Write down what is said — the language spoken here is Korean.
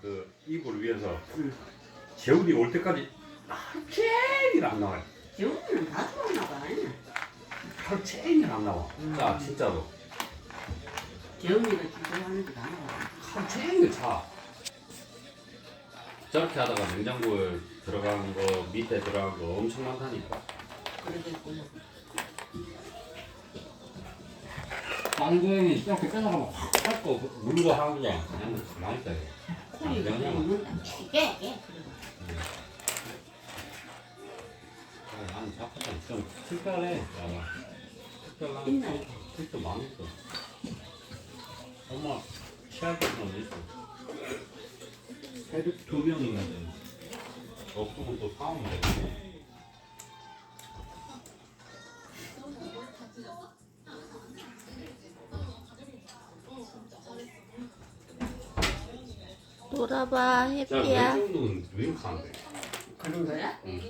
그 이불 위에서 응. 재훈이 올 때까지 하루 종일 안 나와요. 재훈이는 다 들어오나 봐. 하루 종일 안 나와. 음. 자 진짜로 재훈이가 기도하는 게다 나와. 하루 종일 자. 저렇게 하다가 냉장고에 들어간 거 밑에 들어간 거 엄청 많다니까. 그러겠구나. 쌍둥이 이렇게 끊어가면 확할거 물고 하는 거 그냥 가만히 있어 그냥 있는다. 깨, 깨. 아, 나는 자꾸 좀 특별해. 야, 특별한? 특도 많이 있어. 엄마 취할 때는 있어. 새벽 두 명이나 돼. 없으면 또 사오면 돼. 놀아봐 야, 해피야 내 정도는 왜 이렇게 안 돼? 그런 거야? 응.